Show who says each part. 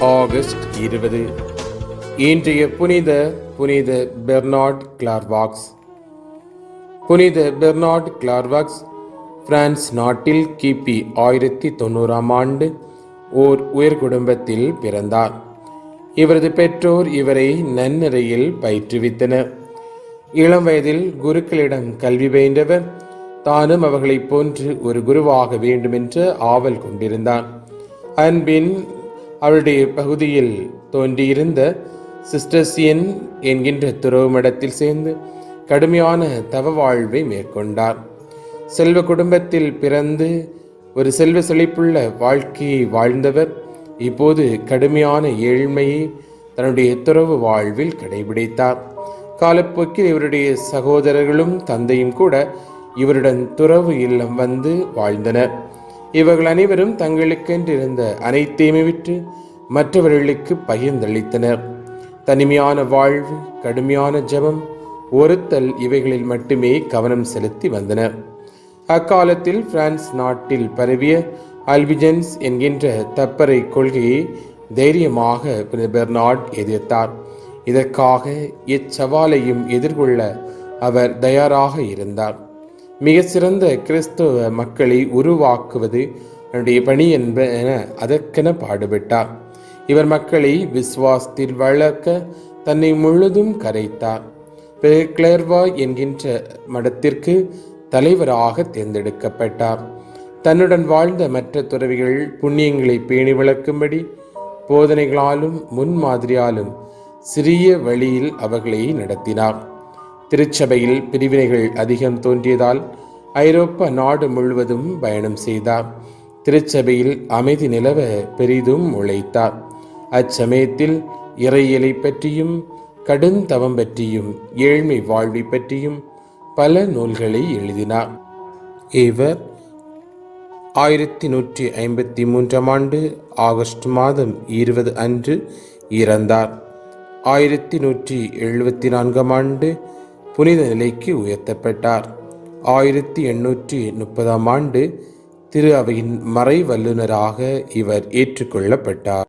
Speaker 1: August இருபது. இன்றைய புனித புனித பெர்னார்ட் கிளார்வாக்ஸ். புனித பெர்னார்ட் கிளார்வாக்ஸ் பிரான்ஸ் நாட்டில் கிபி ஆயிரத்தி தொண்ணூறாம் ஆண்டு ஓர் உயர் குடும்பத்தில் பிறந்தார். இவரது பெற்றோர் இவரை நன்னிறையில் பயிற்றுவித்தனர். இளம் வயதில் குருக்களிடம் கல்வி பயின்றவர். தானும் அவர்களைப் போன்று ஒரு குருவாக வேண்டுமென்ற ஆவல் கொண்டிருந்தார் அன்பின் அவருடைய பகுதியில் தோன்றியிருந்த சிஸ்டர்சியன் என்கின்ற துறவுமிடத்தில் சேர்ந்து கடுமையான தவ வாழ்வை மேற்கொண்டார். செல்வ குடும்பத்தில் பிறந்து ஒரு செல்வ செழிப்புள்ள வாழ்க்கையை வாழ்ந்தவர் இப்போது கடுமையான ஏழ்மையை தன்னுடைய துறவு வாழ்வில் கடைபிடித்தார். காலப்போக்கில் இவருடைய சகோதரர்களும் தந்தையும் கூட இவருடன் துறவு இல்லம் வந்து வாழ்ந்தனர். இவர்கள் அனைவரும் தங்களுக்கென்றிருந்த அனைத்தையுமே விட்டு மற்றவர்களுக்கு பகிர்ந்தளித்தனர். தனிமையான வாழ்வு கடுமையான ஜெபம் ஒருத்தல் இவைகளில் மட்டுமே கவனம் செலுத்தி வந்தனர். அக்காலத்தில் பிரான்ஸ் நாட்டில் பரவிய அல்பிஜென்ஸ் என்கின்ற தப்பறை கொள்கையை தைரியமாக பெர்னார்ட் எதிர்த்தார். இதற்காக இச்சவாலையும் எதிர்கொள்ள அவர் தயாராக இருந்தார். மிக சிறந்த கிறிஸ்தவ மக்களை உருவாக்குவது என்னுடைய பணி என்ப என அதற்கென பாடுபட்டார். இவர் மக்களை விஸ்வாசத்தில் வளர்க்க தன்னை முழுதும் கரைத்தார். கிளர்வா என்கின்ற மடத்திற்கு தலைவராக தேர்ந்தெடுக்கப்பட்டார். தன்னுடன் வாழ்ந்த மற்ற துறவிகள் புண்ணியங்களை பேணி வளர்க்கும்படி போதனைகளாலும் முன்மாதிரியாலும் சிறிய வழியில் அவர்களை நடத்தினார். திருச்சபையில் பிரிவினைகள் அதிகம் தோன்றியதால் ஐரோப்பா நாடு முழுவதும் பயணம் செய்தார். திருச்சபையில் அமைதி நிலவ பெரிதும் உழைத்தார். அச்சமயத்தில் இறையலை பற்றியும் கடுந்தவம் பற்றியும் ஏழ்மை வாழ்வை பற்றியும் பல நூல்களை எழுதினார். இவர் ஆயிரத்தி நூற்றி ஐம்பத்தி மூன்றாம் ஆண்டு ஆகஸ்ட் மாதம் இருபது அன்று இறந்தார். ஆயிரத்தி நூற்றி எழுபத்தி நான்காம் ஆண்டு புனித நிலைக்கு உயர்த்தப்பட்டார். ஆயிரத்தி எண்ணூற்றி முப்பதாம் ஆண்டு திரு அவையின் மறை வல்லுநராக இவர் ஏற்றுக்கொள்ளப்பட்டார்.